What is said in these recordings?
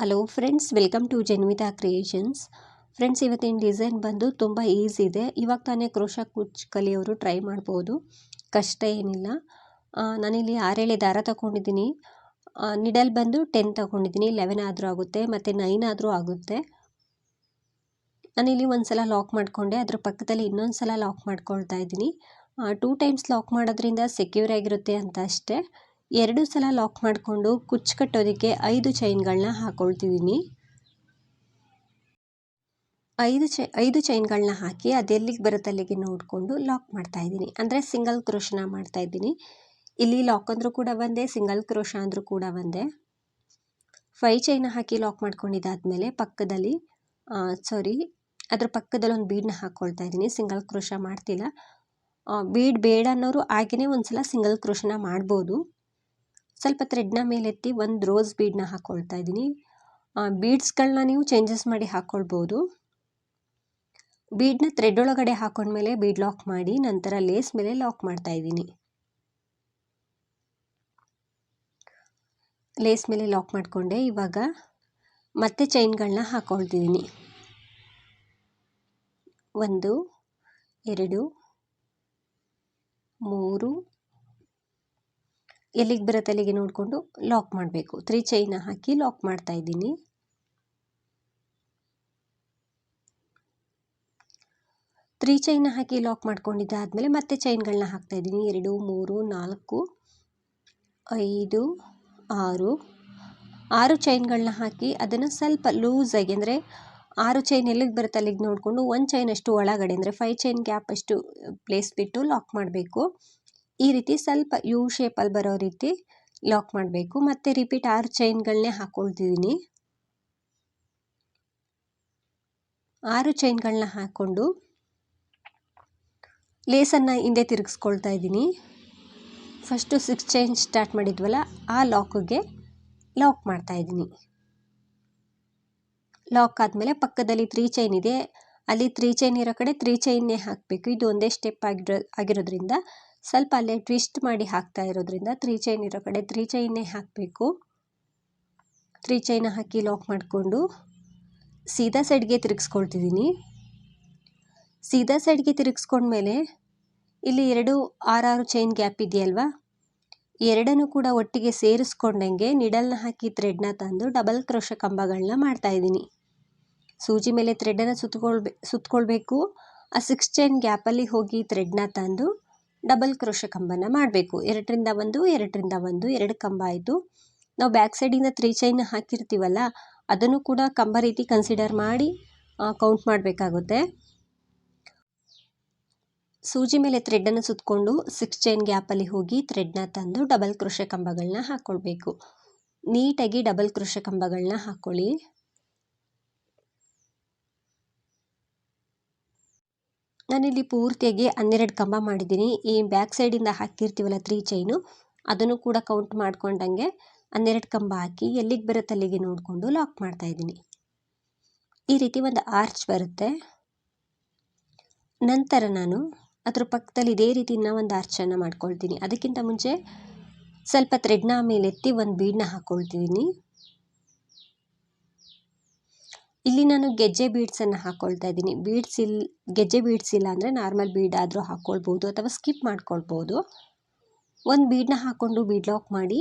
Hello friends welcome to Janvita creations friends ಇವತ್ತಿನ design ಬಂದು ತುಂಬ ಈಸಿ ಇದೆ. ಇವಾಗ ತಾನೇ ಕ್ರೋಶ ಕುಚ್ ಕಲಿಯೋರು ಟ್ರೈ ಮಾಡ್ಬೋದು. ಕಷ್ಟ ಏನಿಲ್ಲ. ನಾನಿಲ್ಲಿ ಆರೇಳೆ ದಾರ ತಗೊಂಡಿದ್ದೀನಿ. ನಿಡಲ್ ಬಂದು ಟೆನ್ ತಗೊಂಡಿದ್ದೀನಿ. ಲೆವೆನ್ ಆದರೂ ಆಗುತ್ತೆ, ಮತ್ತು ನೈನ್ ಆದರೂ ಆಗುತ್ತೆ. ನಾನಿಲ್ಲಿ ಒಂದು ಸಲ ಲಾಕ್ ಮಾಡಿಕೊಂಡೆ. ಅದ್ರ ಪಕ್ಕದಲ್ಲಿ ಇನ್ನೊಂದು ಸಲ ಲಾಕ್ ಮಾಡ್ಕೊಳ್ತಾ ಇದ್ದೀನಿ. ಟೂ ಟೈಮ್ಸ್ ಲಾಕ್ ಮಾಡೋದ್ರಿಂದ ಸೆಕ್ಯೂರ್ ಆಗಿರುತ್ತೆ ಅಂತ ಅಷ್ಟೇ. ಎರಡು ಸಲ ಲಾಕ್ ಮಾಡಿಕೊಂಡು ಕುಚ್ಚು ಕಟ್ಟೋದಕ್ಕೆ ಐದು ಚೈನ್ಗಳನ್ನ ಹಾಕೊಳ್ತಿದ್ದೀನಿ. ಐದು ಚೈ, ಐದು ಚೈನ್ಗಳನ್ನ ಹಾಕಿ ಅದೆಲ್ಲಿಗೆ ಬರುತ್ತೆ ಅಲ್ಲಿಗೆ ನೋಡಿಕೊಂಡು ಲಾಕ್ ಮಾಡ್ತಾ ಇದ್ದೀನಿ. ಅಂದರೆ ಸಿಂಗಲ್ ಕ್ರೋಶನ ಮಾಡ್ತಾ ಇದ್ದೀನಿ. ಇಲ್ಲಿ ಲಾಕ್ ಅಂದರೂ ಕೂಡ ಒಂದೇ, ಸಿಂಗಲ್ ಕ್ರೋಶ ಅಂದರೂ ಕೂಡ ಒಂದೇ. ಫೈ ಚೈನ ಹಾಕಿ ಲಾಕ್ ಮಾಡ್ಕೊಂಡಿದ್ದಾದಮೇಲೆ ಪಕ್ಕದಲ್ಲಿ ಸಾರಿ ಅದ್ರ ಪಕ್ಕದಲ್ಲಿ ಒಂದು ಬೀಡನ್ನ ಹಾಕ್ಕೊಳ್ತಾ ಇದ್ದೀನಿ. ಸಿಂಗಲ್ ಕ್ರೋಶ ಮಾಡ್ತಿಲ್ಲ. ಬೀಡ್ ಬೇಡ ಅನ್ನೋರು ಹಾಗೆಯೇ ಒಂದು ಸಲ ಸಿಂಗಲ್ ಕ್ರೋಶನ ಮಾಡ್ಬೋದು. ಸ್ವಲ್ಪ ಥ್ರೆಡ್ನ ಮೇಲೆತ್ತಿ ಒಂದು ರೋಸ್ ಬೀಡನ್ನ ಹಾಕ್ಕೊಳ್ತಾ ಇದ್ದೀನಿ. ಬೀಡ್ಸ್ಗಳನ್ನ ನೀವು ಚೇಂಜಸ್ ಮಾಡಿ ಹಾಕ್ಕೊಳ್ಬೋದು ಬೀಡನ್ನ ಥ್ರೆಡ್ ಒಳಗಡೆ ಹಾಕೊಂಡ್ಮೇಲೆ ಬೀಡ್ ಲಾಕ್ ಮಾಡಿ ನಂತರ ಲೇಸ್ ಮೇಲೆ ಲಾಕ್ ಮಾಡ್ತಾ ಇದ್ದೀನಿ. ಲೇಸ್ ಮೇಲೆ ಲಾಕ್ ಮಾಡಿಕೊಂಡೆ. ಇವಾಗ ಮತ್ತೆ ಚೈನ್ಗಳನ್ನ ಹಾಕ್ಕೊಳ್ತಿದ್ದೀನಿ ಒಂದು, ಎರಡು, ಮೂರು ಎಲ್ಲಿಗೆ ಬರುತ್ತೆ ಅಲ್ಲಿಗೆ ನೋಡಿಕೊಂಡು ಲಾಕ್ ಮಾಡಬೇಕು. ತ್ರೀ ಚೈನ ಹಾಕಿ ಲಾಕ್ ಮಾಡ್ತಾ ಇದ್ದೀನಿ. ತ್ರೀ ಚೈನ ಹಾಕಿ ಲಾಕ್ ಮಾಡ್ಕೊಂಡಿದ್ದಾದಮೇಲೆ ಮತ್ತೆ ಚೈನ್ಗಳನ್ನ ಹಾಕ್ತಾ ಇದ್ದೀನಿ. ಎರಡು, ಮೂರು, ನಾಲ್ಕು, ಐದು, ಆರು. ಆರು ಚೈನ್ಗಳನ್ನ ಹಾಕಿ ಅದನ್ನು ಸ್ವಲ್ಪ ಲೂಸಾಗಿ ಅಂದರೆ ಆರು ಚೈನ್ ಎಲ್ಲಿಗೆ ಬರುತ್ತೆ ಅಲ್ಲಿಗೆ ನೋಡಿಕೊಂಡು ಒಂದು ಚೈನ್ ಅಷ್ಟು ಒಳಗಡೆ ಅಂದರೆ ಫೈವ್ ಚೈನ್ ಗ್ಯಾಪ್ ಅಷ್ಟು ಪ್ಲೇಸ್ ಬಿಟ್ಟು ಲಾಕ್ ಮಾಡಬೇಕು. ಈ ರೀತಿ ಸ್ವಲ್ಪ ಯು ಶೇಪಲ್ಲಿ ಬರೋ ರೀತಿ ಲಾಕ್ ಮಾಡಬೇಕು. ಮತ್ತು ರಿಪೀಟ್ ಆರು ಚೈನ್ಗಳನ್ನೇ ಹಾಕ್ಕೊಳ್ತಿದ್ದೀನಿ ಆರು ಚೈನ್ಗಳನ್ನ ಹಾಕ್ಕೊಂಡು ಲೇಸನ್ನು ಹಿಂದೆ ತಿರುಗಿಸ್ಕೊಳ್ತಾ ಇದ್ದೀನಿ ಫಸ್ಟು ಸಿಕ್ಸ್ ಚೈನ್ ಸ್ಟಾರ್ಟ್ ಮಾಡಿದ್ವಲ್ಲ, ಆ ಲಾಕಿಗೆ ಲಾಕ್ ಮಾಡ್ತಾ ಇದ್ದೀನಿ ಲಾಕ್ ಆದಮೇಲೆ ಪಕ್ಕದಲ್ಲಿ ತ್ರೀ ಚೈನ್ ಇದೆ. ಅಲ್ಲಿ ತ್ರೀ ಚೈನ್ ಇರೋ ಕಡೆ ತ್ರೀ ಚೈನ್ನೇ ಹಾಕಬೇಕು. ಇದು ಒಂದೇ ಸ್ಟೆಪ್ ಆಗಿರೋ ಆಗಿರೋದ್ರಿಂದ ಸ್ವಲ್ಪ ಅಲ್ಲೇ ಟ್ವಿಸ್ಟ್ ಮಾಡಿ ಹಾಕ್ತಾ ಇರೋದ್ರಿಂದ ತ್ರೀ ಚೈನ್ ಇರೋ ಕಡೆ ತ್ರೀ ಚೈನ್ನೇ ಹಾಕಬೇಕು. ತ್ರೀ ಚೈನ ಹಾಕಿ ಲಾಕ್ ಮಾಡಿಕೊಂಡು ಸೀದಾ ಸೈಡ್ಗೆ ತಿರುಗಿಸ್ಕೊಳ್ತಿದ್ದೀನಿ. ಸೀದಾ ಸೈಡ್ಗೆ ತಿರುಗಿಸ್ಕೊಂಡ್ಮೇಲೆ ಇಲ್ಲಿ ಎರಡು ಆರಾರು ಚೈನ್ ಗ್ಯಾಪ್ ಇದೆಯಲ್ವಾ? ಎರಡನ್ನೂ ಕೂಡ ಒಟ್ಟಿಗೆ ಸೇರಿಸ್ಕೊಂಡಂಗೆ ನಿಡಲ್ನ ಹಾಕಿ ಥ್ರೆಡ್ನ ತಂದು ಡಬಲ್ ಕ್ರೋಶ ಕಂಬಗಳನ್ನ ಮಾಡ್ತಾಯಿದ್ದೀನಿ ಸೂಜಿ ಮೇಲೆ ಥ್ರೆಡನ್ನು ಸುತ್ತಕೊಳ್ಬೇ ಸುತ್ತಕೊಳ್ಬೇಕು ಆ ಸಿಕ್ಸ್ ಚೈನ್ ಗ್ಯಾಪಲ್ಲಿ ಹೋಗಿ ಥ್ರೆಡ್ನ ತಂದು ಡಬಲ್ ಕ್ರೋಶ ಕಂಬನ ಮಾಡಬೇಕು. ಎರಡರಿಂದ ಒಂದು ಎರಡರಿಂದ ಒಂದು, ಎರಡು ಕಂಬ ಆಯಿತು. ನಾವು ಬ್ಯಾಕ್ ಸೈಡಿಂದ ತ್ರೀ ಚೈನ್ ಹಾಕಿರ್ತೀವಲ್ಲ, ಅದನ್ನು ಕೂಡ ಕಂಬ ರೀತಿ ಕನ್ಸಿಡರ್ ಮಾಡಿ ಕೌಂಟ್ ಮಾಡಬೇಕಾಗುತ್ತೆ. ಸೂಜಿ ಮೇಲೆ ಥ್ರೆಡ್ಡನ್ನು ಸುತ್ತಕೊಂಡು ಸಿಕ್ಸ್ ಚೈನ್ ಗ್ಯಾಪಲ್ಲಿ ಹೋಗಿ ಥ್ರೆಡ್ನ ತಂದು ಡಬಲ್ ಕ್ರೋಶ ಕಂಬಗಳನ್ನ ಹಾಕ್ಕೊಳ್ಬೇಕು ನೀಟಾಗಿ ಡಬಲ್ ಕ್ರೋಶ ಕಂಬಗಳನ್ನ ಹಾಕ್ಕೊಳ್ಳಿ ನಾನಿಲ್ಲಿ ಪೂರ್ತಿಯಾಗಿ ಹನ್ನೆರಡು ಕಂಬ ಮಾಡಿದ್ದೀನಿ. ಈ ಬ್ಯಾಕ್ ಸೈಡಿಂದ ಹಾಕಿರ್ತೀವಲ್ಲ ತ್ರೀ ಚೈನು ಅದನ್ನು ಕೂಡ ಕೌಂಟ್ ಮಾಡ್ಕೊಂಡಂಗೆ ಹನ್ನೆರಡು ಕಂಬ ಹಾಕಿ ಎಲ್ಲಿಗೆ ಬರುತ್ತೆ ಅಲ್ಲಿಗೆ ನೋಡಿಕೊಂಡು ಲಾಕ್ ಮಾಡ್ತಾ ಇದ್ದೀನಿ. ಈ ರೀತಿ ಒಂದು ಆರ್ಚ್ ಬರುತ್ತೆ. ನಂತರ ನಾನು ಅದ್ರ ಪಕ್ಕದಲ್ಲಿ ಇದೇ ರೀತಿ ಇನ್ನೂ ಒಂದು ಆರ್ಚನ್ನು ಮಾಡ್ಕೊಳ್ತೀನಿ. ಅದಕ್ಕಿಂತ ಮುಂಚೆ ಸ್ವಲ್ಪ ಥ್ರೆಡ್ನ ಮೇಲೆತ್ತಿ ಒಂದು ಬೀಡನ್ನ ಹಾಕ್ಕೊಳ್ತಿದ್ದೀನಿ ಇಲ್ಲಿ ನಾನು ಗೆಜ್ಜೆ ಬೀಡ್ಸನ್ನು ಹಾಕ್ಕೊಳ್ತಾ ಇದ್ದೀನಿ. ಬೀಡ್ಸ್ ಇಲ್, ಗೆಜ್ಜೆ ಬೀಡ್ಸ್ ಇಲ್ಲ ಅಂದರೆ ನಾರ್ಮಲ್ ಬೀಡ್ ಆದರೂ ಹಾಕ್ಕೊಳ್ಬೋದು ಅಥವಾ ಸ್ಕಿಪ್ ಮಾಡ್ಕೊಳ್ಬೋದು. ಒಂದು ಬೀಡನ್ನ ಹಾಕ್ಕೊಂಡು ಬೀಡ್ ಲಾಕ್ ಮಾಡಿ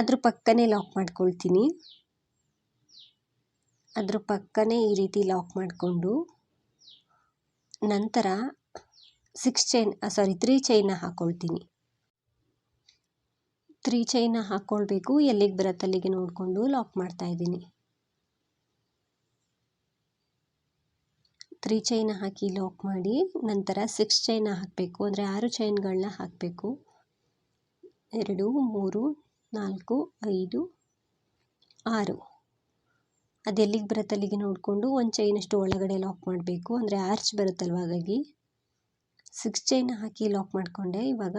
ಅದ್ರ ಪಕ್ಕನೇ ಲಾಕ್ ಮಾಡ್ಕೊಳ್ತೀನಿ. ಅದ್ರ ಪಕ್ಕನೇ ಈ ರೀತಿ ಲಾಕ್ ಮಾಡಿಕೊಂಡು ನಂತರ ಸಿಕ್ಸ್ ಚೈನ್ ಸಾರಿ ತ್ರೀ ಚೈನ್ನ ಹಾಕ್ಕೊಳ್ತೀನಿ ತ್ರೀ ಚೈನ್ನ ಹಾಕ್ಕೊಳ್ಬೇಕು ಎಲ್ಲಿಗೆ ಬರುತ್ತೆ ಅಲ್ಲಿಗೆ ನೋಡಿಕೊಂಡು ಲಾಕ್ ಮಾಡ್ತಾ ಇದ್ದೀನಿ. ತ್ರೀ ಚೈನ್ ಹಾಕಿ ಲಾಕ್ ಮಾಡಿ, ನಂತರ ಸಿಕ್ಸ್ ಚೈನ ಹಾಕಬೇಕು. ಅಂದರೆ ಆರು ಚೈನ್ಗಳನ್ನ ಹಾಕಬೇಕು. ಎರಡು, ಮೂರು, ನಾಲ್ಕು, ಐದು, ಆರು. ಅದೆಲ್ಲಿಗೆ ಬರುತ್ತೆ ಅಲ್ಲಿಗೆ ನೋಡಿಕೊಂಡು ಒಂದು ಚೈನಷ್ಟು ಒಳಗಡೆ ಲಾಕ್ ಮಾಡಬೇಕು. ಅಂದರೆ ಆರ್ಚ್ ಬರುತ್ತಲ್ವ ಹಾಗಾಗಿ. ಸಿಕ್ಸ್ ಚೈನ್ ಹಾಕಿ ಲಾಕ್ ಮಾಡಿಕೊಂಡೆ. ಇವಾಗ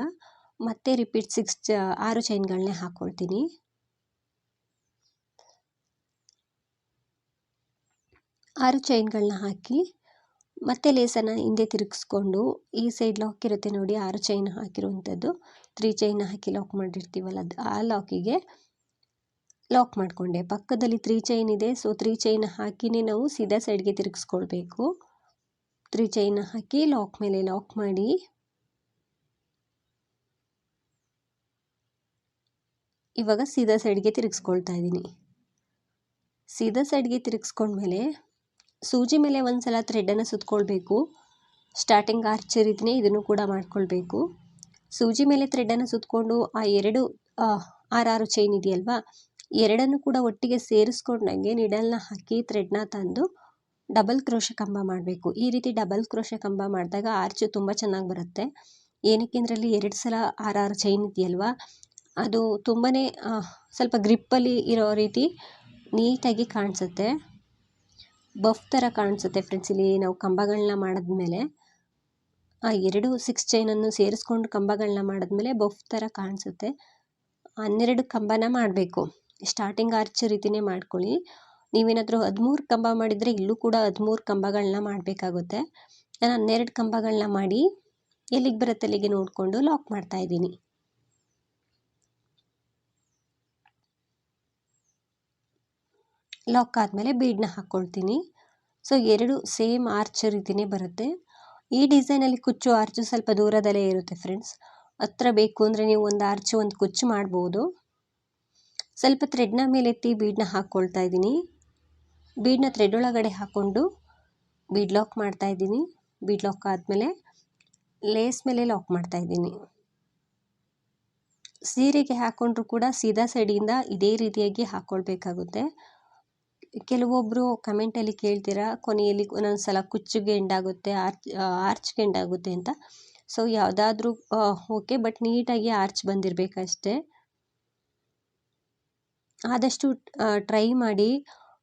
ಮತ್ತೆ ರಿಪೀಟ್ ಸಿಕ್ಸ್ ಚ, ಆರು ಚೈನ್ಗಳನ್ನೇ ಹಾಕ್ಕೊಳ್ತೀನಿ ಆರು ಚೈನ್ಗಳನ್ನ ಹಾಕಿ ಮತ್ತೆ ಲೇಸನ್ನು ಹಿಂದೆ ತಿರುಗಿಸ್ಕೊಂಡು ಈ ಸೈಡ್ ಲಾಕ್ ಇರುತ್ತೆ ನೋಡಿ, ಆರು ಚೈನ್ ಹಾಕಿರುವಂಥದ್ದು. ತ್ರೀ ಚೈನ್ ಹಾಕಿ ಲಾಕ್ ಮಾಡಿರ್ತೀವಲ್ಲ, ಅದು ಆ ಲಾಕಿಗೆ ಲಾಕ್ ಮಾಡಿಕೊಂಡೆ. ಪಕ್ಕದಲ್ಲಿ ತ್ರೀ ಚೈನ್ ಇದೆ ಸೊ ತ್ರೀ ಚೈನ್ ಹಾಕಿನೇ ನಾವು ಸೀದಾ ಸೈಡ್ಗೆ ತಿರುಗಿಸ್ಕೊಳ್ಬೇಕು. ತ್ರೀ ಚೈನ್ ಹಾಕಿ ಲಾಕ್ ಮೇಲೆ ಲಾಕ್ ಮಾಡಿ. ಇವಾಗ ಸೀದಾ ಸೈಡ್ಗೆ ತಿರುಗಿಸ್ಕೊಳ್ತಾ ಇದ್ದೀನಿ. ಸೀದಾ ಸೈಡ್ಗೆ ತಿರುಗಿಸ್ಕೊಂಡ್ಮೇಲೆ ಸೂಜಿ ಮೇಲೆ ಒಂದು ಸಲ ಥ್ರೆಡನ್ನು ಸುತ್ಕೊಳ್ಬೇಕು. ಸ್ಟಾರ್ಟಿಂಗ್ ಆರ್ಚ್ ರೀತಿಯೇ ಇದನ್ನು ಕೂಡ ಮಾಡಿಕೊಳ್ಬೇಕು. ಸೂಜಿ ಮೇಲೆ ಥ್ರೆಡನ್ನು ಸುತ್ತಕೊಂಡು ಆ ಎರಡು ಆರಾರು ಚೈನ್ ಇದೆಯಲ್ವಾ, ಎರಡನ್ನು ಕೂಡ ಒಟ್ಟಿಗೆ ಸೇರಿಸ್ಕೊಂಡಂಗೆ ನಿಡಲ್ನ ಹಾಕಿ ಥ್ರೆಡ್ನ ತಂದು ಡಬಲ್ ಕ್ರೋಶ ಕಂಬ ಮಾಡಬೇಕು. ಈ ರೀತಿ ಡಬಲ್ ಕ್ರೋಶ ಕಂಬ ಮಾಡಿದಾಗ ಆರ್ಚು ತುಂಬ ಚೆನ್ನಾಗಿ ಬರುತ್ತೆ. ಏನಕ್ಕೆ ಅದರಲ್ಲಿ ಎರಡು ಸಲ ಆರಾರು ಚೈನ್ ಇದೆಯಲ್ವಾ, ಅದು ತುಂಬಾ ಸ್ವಲ್ಪ ಗ್ರಿಪ್ಪಲ್ಲಿ ಇರೋ ರೀತಿ ನೀಟಾಗಿ ಕಾಣಿಸುತ್ತೆ. ಬಫ್ ಥರ ಕಾಣಿಸುತ್ತೆ ಫ್ರೆಂಡ್ಸ್ ಇಲ್ಲಿ ನಾವು ಕಂಬಗಳನ್ನ ಮಾಡಿದ್ಮೇಲೆ, ಆ ಎರಡು ಸಿಕ್ಸ್ ಚೈನನ್ನು ಸೇರಿಸ್ಕೊಂಡು ಕಂಬಗಳನ್ನ ಮಾಡಿದ್ಮೇಲೆ ಬಫ್ ಥರ ಕಾಣಿಸುತ್ತೆ. ಹನ್ನೆರಡು ಕಂಬನ ಮಾಡಬೇಕು. ಸ್ಟಾರ್ಟಿಂಗ್ ಆರ್ಚ್ ರೀತಿಯೇ ಮಾಡ್ಕೊಳ್ಳಿ. ನೀವೇನಾದರೂ ಹದಿಮೂರು ಕಂಬ ಮಾಡಿದರೆ ಇಲ್ಲೂ ಕೂಡ ಹದಿಮೂರು ಕಂಬಗಳನ್ನ ಮಾಡಬೇಕಾಗುತ್ತೆ. ನಾನು ಹನ್ನೆರಡು ಕಂಬಗಳನ್ನ ಮಾಡಿ ಎಲ್ಲಿಗೆ ಬರುತ್ತೆ ಅಲ್ಲಿಗೆ ನೋಡಿಕೊಂಡು ಲಾಕ್ ಮಾಡ್ತಾ ಇದ್ದೀನಿ. ಲಾಕ್ ಆದಮೇಲೆ ಬೀಡನ್ನ ಹಾಕ್ಕೊಳ್ತೀನಿ ಸೊ ಎರಡು ಸೇಮ್ ಆರ್ಚ್ ರೀತಿಯೇ ಬರುತ್ತೆ. ಈ ಡಿಸೈನಲ್ಲಿ ಕುಚ್ಚು ಆರ್ಚು ಸ್ವಲ್ಪ ದೂರದಲ್ಲೇ ಇರುತ್ತೆ ಫ್ರೆಂಡ್ಸ್ ಹತ್ರ ಬೇಕು ಅಂದರೆ ನೀವು ಒಂದು ಆರ್ಚು ಒಂದು ಕುಚ್ಚು ಮಾಡ್ಬೋದು. ಸ್ವಲ್ಪ ಥ್ರೆಡ್ನ ಮೇಲೆತ್ತಿ ಬೀಡನ್ನ ಹಾಕ್ಕೊಳ್ತಾ ಇದ್ದೀನಿ. ಬೀಡನ್ನ ಥ್ರೆಡ್ ಒಳಗಡೆ ಹಾಕ್ಕೊಂಡು ಬೀಡ್ ಲಾಕ್ ಮಾಡ್ತಾ ಇದ್ದೀನಿ. ಬೀಡ್ ಲಾಕ್ ಆದಮೇಲೆ ಲೇಸ್ ಮೇಲೆ ಲಾಕ್ ಮಾಡ್ತಾ ಇದ್ದೀನಿ. ಸೀರೆಗೆ ಹಾಕ್ಕೊಂಡ್ರು ಕೂಡ ಸೀದಾ ಸೈಡಿಂದ ಇದೇ ರೀತಿಯಾಗಿ ಹಾಕ್ಕೊಳ್ಬೇಕಾಗುತ್ತೆ ಕೆಲವೊಬ್ಬರು ಕಮೆಂಟಲ್ಲಿ ಕೇಳ್ತೀರಾ? ಕೊನೆಯಲ್ಲಿ ಒಂದೊಂದು ಸಲ ಕುಚ್ಚಿಗೆ ಆರ್ಚ್ ಆರ್ಚ್ಗೆ ಎಂಡಾಗುತ್ತೆ ಅಂತ. ಸೊ ಯಾವುದಾದ್ರೂ ಓಕೆ ಬಟ್ ನೀಟಾಗಿ ಆರ್ಚ್ ಬಂದಿರಬೇಕಷ್ಟೇ. ಆದಷ್ಟು ಟ್ರೈ ಮಾಡಿ.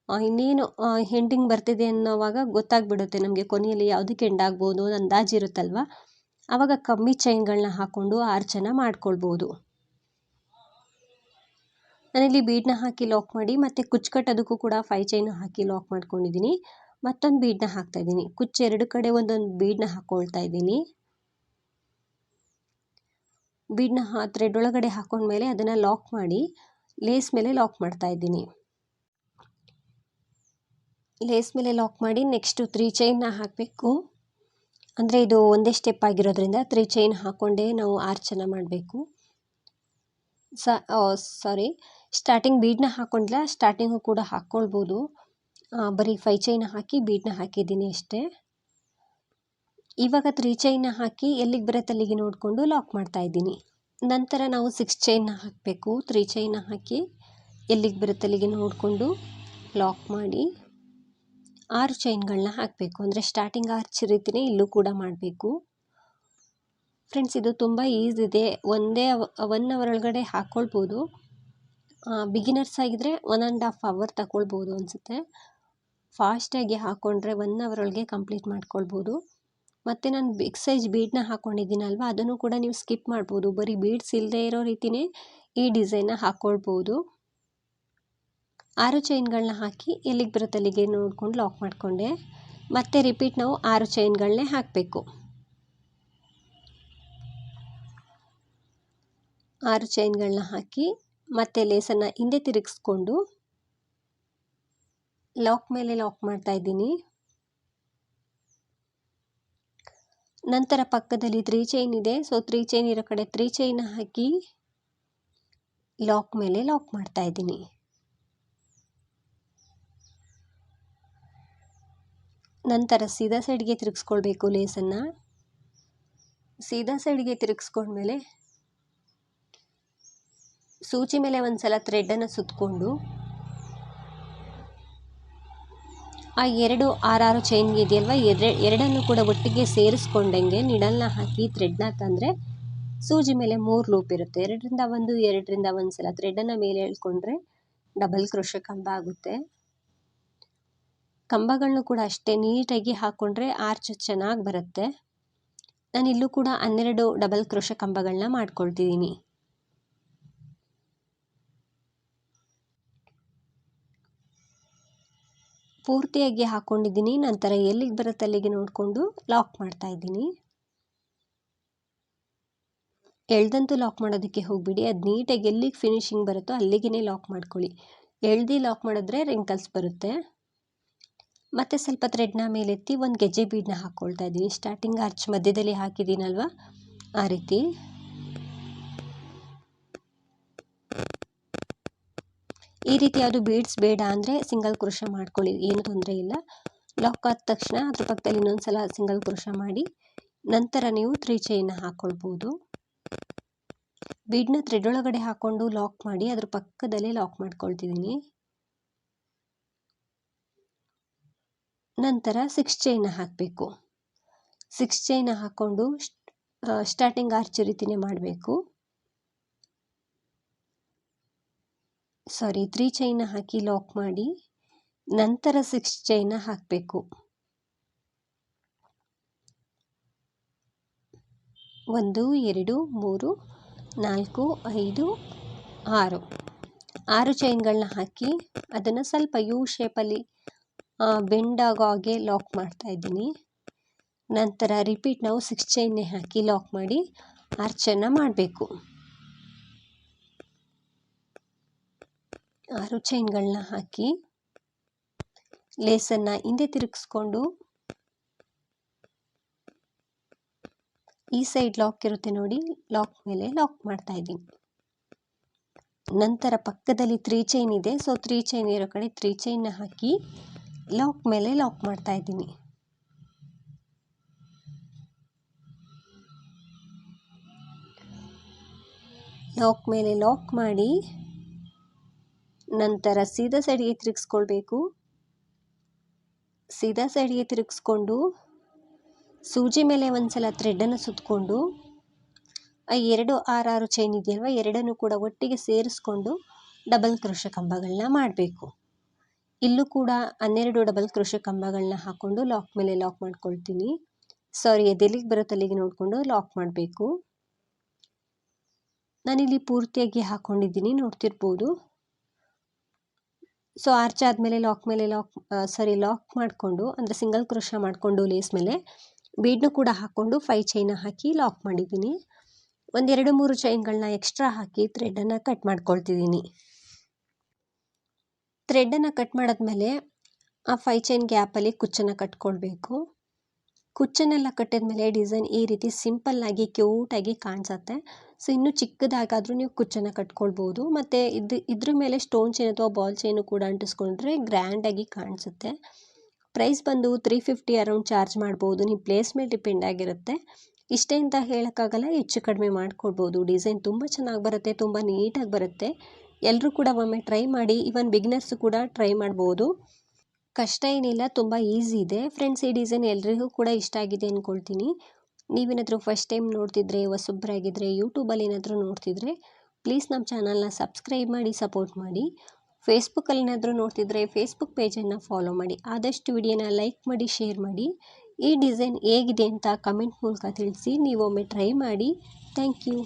ಇನ್ನೇನು ಹೆಂಡಿಂಗ್ ಬರ್ತಿದೆ ಅನ್ನೋವಾಗ ಗೊತ್ತಾಗ್ಬಿಡುತ್ತೆ ನಮಗೆ ಕೊನೆಯಲ್ಲಿ ಯಾವುದಕ್ಕೆ ಎಂಡಾಗ್ಬೋದು ಅಂದಾಜು ಇರುತ್ತಲ್ವಾ? ಆವಾಗ ಕಮ್ಮಿ ಚೈನ್ಗಳನ್ನ ಹಾಕ್ಕೊಂಡು ಆರ್ಚನ್ನು ಮಾಡ್ಕೊಳ್ಬೋದು. ನಾನಿಲ್ಲಿ ಬೀಡನ್ನ ಹಾಕಿ ಲಾಕ್ ಮಾಡಿ, ಮತ್ತು ಕುಚ್ಚು ಕಟ್ಟೋದಕ್ಕೂ ಕೂಡ ಫೈ ಚೈನ್ ಹಾಕಿ ಲಾಕ್ ಮಾಡ್ಕೊಂಡಿದ್ದೀನಿ ಮತ್ತೊಂದು ಬೀಡನ್ನ ಹಾಕ್ತಾ ಇದ್ದೀನಿ. ಕುಚ್ಚು ಎರಡು ಕಡೆ ಒಂದೊಂದು ಬೀಡನ್ನ ಹಾಕ್ಕೊಳ್ತಾ ಇದ್ದೀನಿ. ಬೀಡನ್ನ ಹಾ ಥ್ರೆಡ್ ಒಳಗಡೆ ಹಾಕೊಂಡ್ಮೇಲೆ ಅದನ್ನು ಲಾಕ್ ಮಾಡಿ ಲೇಸ್ ಮೇಲೆ ಲಾಕ್ ಮಾಡ್ತಾ ಇದ್ದೀನಿ. ಲೇಸ್ ಮೇಲೆ ಲಾಕ್ ಮಾಡಿ ನೆಕ್ಸ್ಟು ತ್ರೀ ಚೈನ್ನ ಹಾಕಬೇಕು. ಅಂದರೆ ಇದು ಒಂದೇ ಸ್ಟೆಪ್ ಆಗಿರೋದ್ರಿಂದ ತ್ರೀ ಚೈನ್ ಹಾಕ್ಕೊಂಡೇ ನಾವು ಆರ್ಚನ್ನು ಮಾಡಬೇಕು. ಸಾರಿ ಸ್ಟಾರ್ಟಿಂಗ್ ಬೀಡ್ನ ಹಾಕೊಂಡ್ಲಾ ಸ್ಟಾರ್ಟಿಂಗು ಕೂಡ ಹಾಕ್ಕೊಳ್ಬೋದು ಬರೀ ಫೈ ಚೈನ ಹಾಕಿ ಬೀಡ್ನ ಹಾಕಿದ್ದೀನಿ ಅಷ್ಟೇ. ಇವಾಗ ತ್ರೀ ಚೈನ ಹಾಕಿ ಎಲ್ಲಿಗೆ ಬರುತ್ತೆ ಅಲ್ಲಿಗೆ ನೋಡಿಕೊಂಡು ಲಾಕ್ ಮಾಡ್ತಾ ಇದ್ದೀನಿ. ನಂತರ ನಾವು ಸಿಕ್ಸ್ ಚೈನ್ನ ಹಾಕಬೇಕು. ತ್ರೀ ಚೈನ ಹಾಕಿ ಎಲ್ಲಿಗೆ ಬರುತ್ತೆ ಅಲ್ಲಿಗೆ ನೋಡಿಕೊಂಡು ಲಾಕ್ ಮಾಡಿ ಆರು ಚೈನ್ಗಳನ್ನ ಹಾಕಬೇಕು. ಅಂದರೆ ಸ್ಟಾರ್ಟಿಂಗ್ ಆರ್ಚ್ ರೀತಿಯೇ ಇಲ್ಲೂ ಕೂಡ ಮಾಡಬೇಕು. ಫ್ರೆಂಡ್ಸ್ ಇದು ತುಂಬ ಈಸಿ ಇದೆ. ಒಂದೇ ಒನ್ ಅವರ್ ಒಳಗಡೆ ಹಾಕ್ಕೊಳ್ಬೋದು ಬಿಗಿನರ್ಸ್ ಆಗಿದ್ದರೆ ಒನ್ ಆ್ಯಂಡ್ ಹಾಫ್ ಅವರ್ ತಗೊಳ್ಬೋದು ಅನಿಸುತ್ತೆ. ಫಾಸ್ಟಾಗಿ ಹಾಕ್ಕೊಂಡ್ರೆ ಒನ್ ಅವರ್ ಒಳಗೆ ಕಂಪ್ಲೀಟ್ ಮಾಡ್ಕೊಳ್ಬೋದು. ಮತ್ತು ನಾನು ಬಿಗ್ ಸೈಜ್ ಬೀಡ್ನ ಹಾಕ್ಕೊಂಡಿದ್ದೀನಲ್ವ ಅದನ್ನು ಕೂಡ ನೀವು ಸ್ಕಿಪ್ ಮಾಡ್ಬೋದು. ಬರೀ ಬೀಡ್ಸ್ ಇಲ್ಲದೆ ಇರೋ ರೀತಿಯೇ ಈ ಡಿಸೈನ್ನ ಹಾಕ್ಕೊಳ್ಬೋದು ಆರು ಚೈನ್ಗಳನ್ನ ಹಾಕಿ ಎಲ್ಲಿಗೆ ಬರುತ್ತೆ ಅಲ್ಲಿಗೆ ನೋಡ್ಕೊಂಡು ಲಾಕ್ ಮಾಡಿಕೊಂಡೆ. ಮತ್ತೆ ರಿಪೀಟ್ ನಾವು ಆರು ಚೈನ್ಗಳನ್ನೇ ಹಾಕಬೇಕು. ಆರು ಚೈನ್ಗಳನ್ನ ಹಾಕಿ ಮತ್ತೆ ಲೇಸನ್ನು ಹಿಂದೆ ತಿರುಗಿಸ್ಕೊಂಡು ಲಾಕ್ ಮೇಲೆ ಲಾಕ್ ಮಾಡ್ತಾ ಇದ್ದೀನಿ. ನಂತರ ಪಕ್ಕದಲ್ಲಿ ತ್ರೀ ಚೈನ್ ಇದೆ. ಸೊ, ತ್ರೀ ಚೈನ್ ಇರೋ ಕಡೆ ತ್ರೀ ಚೈನ್ ಹಾಕಿ ಲಾಕ್ ಮೇಲೆ ಲಾಕ್ ಮಾಡ್ತಾ ಇದ್ದೀನಿ. ನಂತರ ಸೀದಾ ಸೈಡ್ಗೆ ತಿರುಗಿಸ್ಕೊಳ್ಬೇಕು ಲೇಸನ್ನು. ಸೀದಾ ಸೈಡ್ಗೆ ತಿರುಗಿಸ್ಕೊಂಡ್ಮೇಲೆ ಸೂಚಿ ಮೇಲೆ ಒಂದು ಸಲ ಥ್ರೆಡನ್ನು ಸುತ್ತಕೊಂಡು ಆ ಎರಡು ಆರಾರು ಚೈನ್ಗೆ ಇದೆಯಲ್ವ? ಎರಡು, ಎರಡನ್ನು ಕೂಡ ಒಟ್ಟಿಗೆ ಸೇರಿಸ್ಕೊಂಡಂಗೆ ನಿಡಲ್ನ ಹಾಕಿ ಥ್ರೆಡ್ನ ತಂದರೆ ಸೂಜಿ ಮೇಲೆ ಮೂರು ಲೂಪ್ ಇರುತ್ತೆ. ಎರಡರಿಂದ ಒಂದು ಎರಡರಿಂದ ಒಂದು ಸಲ ಥ್ರೆಡನ್ನು ಮೇಲೆ ಎಳ್ಕೊಂಡ್ರೆ ಡಬಲ್ ಕ್ರೋಶ ಕಂಬ ಆಗುತ್ತೆ. ಕಂಬಗಳನ್ನು ಕೂಡ ಅಷ್ಟೇ ನೀಟಾಗಿ ಹಾಕ್ಕೊಂಡ್ರೆ ಆರ್ಚ್ ಚೆನ್ನಾಗಿ ಬರುತ್ತೆ. ನಾನು ಇಲ್ಲೂ ಕೂಡ ಹನ್ನೆರಡು ಡಬಲ್ ಕ್ರೋಶ ಕಂಬಗಳನ್ನ ಮಾಡ್ಕೊಳ್ತಿದ್ದೀನಿ. ಪೂರ್ತಿಯಾಗಿ ಹಾಕ್ಕೊಂಡಿದ್ದೀನಿ ನಂತರ ಎಲ್ಲಿಗೆ ಬರುತ್ತೆ ಅಲ್ಲಿಗೆ ನೋಡಿಕೊಂಡು ಲಾಕ್ ಮಾಡ್ತಾ ಇದ್ದೀನಿ. ಎಳ್ದಂತೂ ಲಾಕ್ ಮಾಡೋದಕ್ಕೆ ಹೋಗ್ಬಿಡಿ. ಅದು ನೀಟಾಗಿ ಎಲ್ಲಿಗೆ ಫಿನಿಶಿಂಗ್ ಬರುತ್ತೋ ಅಲ್ಲಿಗೆ ಲಾಕ್ ಮಾಡ್ಕೊಳ್ಳಿ. ಎಳ್ದು ಲಾಕ್ ಮಾಡಿದ್ರೆ ರಿಂಕಲ್ಸ್ ಬರುತ್ತೆ. ಮತ್ತು ಸ್ವಲ್ಪ ಥ್ರೆಡ್ನ ಮೇಲೆತ್ತಿ ಒಂದು ಗೆಜ್ಜೆ ಬೀಡನ್ನ ಹಾಕ್ಕೊಳ್ತಾ ಇದ್ದೀನಿ. ಸ್ಟಾರ್ಟಿಂಗ್ ಅರ್ಚ್ ಮಧ್ಯದಲ್ಲಿ ಹಾಕಿದ್ದೀನಲ್ವ? ಆ ರೀತಿ. ಈ ರೀತಿ ಯಾವುದು ಬೀಡ್ಸ್ ಬೇಡ ಅಂದರೆ ಸಿಂಗಲ್ ಕ್ರೋಶ ಮಾಡ್ಕೊಳ್ಳಿ, ಏನು ತೊಂದರೆ ಇಲ್ಲ. ಲಾಕ್ ಆದ ತಕ್ಷಣ ಅದ್ರ ಪಕ್ಕದಲ್ಲಿ ಇನ್ನೊಂದು ಸಲ ಸಿಂಗಲ್ ಕ್ರೋಶ ಮಾಡಿ, ನಂತರ ನೀವು ತ್ರೀ ಚೈನ್ ಹಾಕ್ಕೊಳ್ಬೋದು ಬೀಡ್ನ ತ್ರೆಡ್ ಒಳಗಡೆ ಹಾಕ್ಕೊಂಡು ಲಾಕ್ ಮಾಡಿ, ಅದ್ರ ಪಕ್ಕದಲ್ಲೇ ಲಾಕ್ ಮಾಡ್ಕೊಳ್ತಿದ್ದೀನಿ. ನಂತರ ಸಿಕ್ಸ್ ಚೈನ್ ಹಾಕಬೇಕು. ಸಿಕ್ಸ್ ಚೈನ್ ಹಾಕ್ಕೊಂಡು ಸ್ಟಾರ್ಟಿಂಗ್ ಆರ್ಚ್ ರೀತಿಯೇ ಮಾಡಬೇಕು. ಸಾರಿ ತ್ರೀ ಚೈನ ಹಾಕಿ ಲಾಕ್ ಮಾಡಿ, ನಂತರ ಸಿಕ್ಸ್ ಚೈನ ಹಾಕಬೇಕು. ಒಂದು, ಎರಡು, ಮೂರು, ನಾಲ್ಕು, ಐದು, ಆರು. ಆರು ಚೈನ್ಗಳನ್ನ ಹಾಕಿ ಅದನ್ನು ಸ್ವಲ್ಪ ಯು ಶೇಪಲ್ಲಿ ಬೆಂಡ್ ಆಗೋ ಹಾಗೆ ಲಾಕ್ ಮಾಡ್ತಾ ಇದ್ದೀನಿ. ನಂತರ ರಿಪೀಟ್ ನಾವು ಸಿಕ್ಸ್ ಚೈನ್ನೇ ಹಾಕಿ ಲಾಕ್ ಮಾಡಿ ಆರ್ಚನ್ನು ಮಾಡಬೇಕು. ಆರು ಚೈನ್ಗಳನ್ನ ಹಾಕಿ, ಲೇಸನ್ನು ಹಿಂದೆ ತಿರುಗಿಸ್ಕೊಂಡು, ಈ ಸೈಡ್ ಲಾಕ್ ಇರುತ್ತೆ ನೋಡಿ, ಲಾಕ್ ಮೇಲೆ ಲಾಕ್ ಮಾಡ್ತಾ ಇದ್ದೀನಿ. ನಂತರ ಪಕ್ಕದಲ್ಲಿ ತ್ರೀ ಚೈನ್ ಇದೆ, ಸೊ ತ್ರೀ ಚೈನ್ ಇರೋ ಕಡೆ ತ್ರೀ ಚೈನ್ನ ಹಾಕಿ, ಲಾಕ್ ಮೇಲೆ ಲಾಕ್ ಮಾಡ್ತಾ ಇದ್ದೀನಿ. ಲಾಕ್ ಮೇಲೆ ಲಾಕ್ ಮಾಡಿ ನಂತರ ಸೀದಾ ಸೈಡ್ಗೆ ತಿರುಗಿಸ್ಕೊಳ್ಬೇಕು. ಸೀದಾ ಸೈಡ್ಗೆ ತಿರುಗಿಸ್ಕೊಂಡು ಸೂಜಿ ಮೇಲೆ ಒಂದ್ಸಲ ಥ್ರೆಡ್ಡನ್ನು ಸುತ್ತಕೊಂಡು ಆ ಎರಡು ಆರಾರು ಚೈನ್ ಇದೆಯಲ್ವ, ಎರಡನ್ನು ಕೂಡ ಒಟ್ಟಿಗೆ ಸೇರಿಸ್ಕೊಂಡು ಡಬಲ್ ಕೃಷ ಕಂಬಗಳನ್ನ ಮಾಡಬೇಕು. ಇಲ್ಲೂ ಕೂಡ ಹನ್ನೆರಡು ಡಬಲ್ ಕೃಷ ಕಂಬಗಳನ್ನ ಹಾಕ್ಕೊಂಡು ಲಾಕ್ ಮೇಲೆ ಲಾಕ್ ಮಾಡ್ಕೊಳ್ತೀನಿ. ಸಾರಿ ಎದೆಲಿಗೆ ಬರೋ ತಲೆಗೆ ನೋಡಿಕೊಂಡು ಲಾಕ್ ಮಾಡಬೇಕು. ನಾನಿಲ್ಲಿ ಪೂರ್ತಿಯಾಗಿ ಹಾಕ್ಕೊಂಡಿದ್ದೀನಿ ನೋಡ್ತಿರ್ಬೋದು. ಸೊ ಆರ್ಚ್ ಆದಮೇಲೆ ಲಾಕ್ ಮೇಲೆ ಲಾಕ್ ಸಾರಿ ಲಾಕ್ ಮಾಡಿಕೊಂಡು, ಅಂದರೆ ಸಿಂಗಲ್ ಕ್ರೋಶ ಮಾಡಿಕೊಂಡು ಲೇಸ್ ಮೇಲೆ ಬೀಡ್ನು ಕೂಡ ಹಾಕ್ಕೊಂಡು ಫೈ ಚೈನ ಹಾಕಿ ಲಾಕ್ ಮಾಡಿದ್ದೀನಿ. ಒಂದೆರಡು ಮೂರು ಚೈನ್ಗಳನ್ನ ಎಕ್ಸ್ಟ್ರಾ ಹಾಕಿ ಥ್ರೆಡನ್ನು ಕಟ್ ಮಾಡ್ಕೊಳ್ತಿದ್ದೀನಿ. ಥ್ರೆಡನ್ನು ಕಟ್ ಮಾಡಿದ್ಮೇಲೆ ಆ ಫೈ ಚೈನ್ ಗ್ಯಾಪಲ್ಲಿ ಕುಚ್ಚನ್ನು ಕಟ್ಕೊಳ್ಬೇಕು ಕುಚ್ಚನ್ನೆಲ್ಲ ಕಟ್ಟಿದ್ಮೇಲೆ ಡಿಸೈನ್ ಈ ರೀತಿ ಸಿಂಪಲ್ಲಾಗಿ ಕ್ಯೂಟಾಗಿ ಕಾಣಿಸುತ್ತೆ. ಸೊ ಇನ್ನೂ ಚಿಕ್ಕದಾಗಾದರೂ ನೀವು ಕುಚ್ಚನ್ನು ಕಟ್ಕೊಳ್ಬೋದು. ಮತ್ತು ಇದು, ಇದ್ರ ಮೇಲೆ ಸ್ಟೋನ್ ಚೈನ್ ಅಥವಾ ಬಾಲ್ ಚೈನು ಕೂಡ ಅಂಟಿಸ್ಕೊಂಡ್ರೆ ಗ್ರ್ಯಾಂಡಾಗಿ ಕಾಣಿಸುತ್ತೆ. ಪ್ರೈಸ್ ಬಂದು ತ್ರೀ ಫಿಫ್ಟಿ ಅರೌಂಡ್ ಚಾರ್ಜ್ ಮಾಡ್ಬೋದು. ನಿಮ್ಮ ಪ್ಲೇಸ್ ಮೇಲೆ ಡಿಪೆಂಡ್ ಆಗಿರುತ್ತೆ. ಇಷ್ಟೇ ಅಂತ ಹೇಳೋಕ್ಕಾಗಲ್ಲ, ಹೆಚ್ಚು ಕಡಿಮೆ ಮಾಡ್ಕೊಳ್ಬೋದು. ಡಿಸೈನ್ ತುಂಬ ಚೆನ್ನಾಗಿ ಬರುತ್ತೆ, ತುಂಬ ನೀಟಾಗಿ ಬರುತ್ತೆ. ಎಲ್ಲರೂ ಕೂಡ ಒಮ್ಮೆ ಟ್ರೈ ಮಾಡಿ ಇವನ್ ಬಿಗ್ನರ್ಸು ಕೂಡ ಟ್ರೈ ಮಾಡ್ಬೋದು. ಕಷ್ಟ ಏನಿಲ್ಲ, ತುಂಬ ಈಸಿ ಇದೆ. ಫ್ರೆಂಡ್ಸ್ ಈ ಡಿಸೈನ್ ಎಲ್ರಿಗೂ ಕೂಡ ಇಷ್ಟ ಆಗಿದೆ ಅಂದ್ಕೊಳ್ತೀನಿ ನೀವೇನಾದರೂ ಫಸ್ಟ್ ಟೈಮ್ ನೋಡ್ತಿದ್ರೆ ಹೊಸಬ್ರಾಗಿದ್ದರೆ ಯೂಟ್ಯೂಬಲ್ಲಿ ಏನಾದರೂ ನೋಡ್ತಿದ್ರೆ ಪ್ಲೀಸ್ ನಮ್ಮ ಚಾನಲ್ನ ಸಬ್ಸ್ಕ್ರೈಬ್ ಮಾಡಿ ಸಪೋರ್ಟ್ ಮಾಡಿ. ಫೇಸ್ಬುಕ್ಕಲ್ಲಿ ಏನಾದರೂ ನೋಡ್ತಿದ್ರೆ ಫೇಸ್ಬುಕ್ ಪೇಜನ್ನು ಫಾಲೋ ಮಾಡಿ. ಆದಷ್ಟು ವಿಡಿಯೋನ ಲೈಕ್ ಮಾಡಿ ಶೇರ್ ಮಾಡಿ. ಈ ಡಿಸೈನ್ ಹೇಗಿದೆ ಅಂತ ಕಮೆಂಟ್ ಮೂಲಕ ತಿಳಿಸಿ, ನೀವೊಮ್ಮೆ ಟ್ರೈ ಮಾಡಿ. Thank you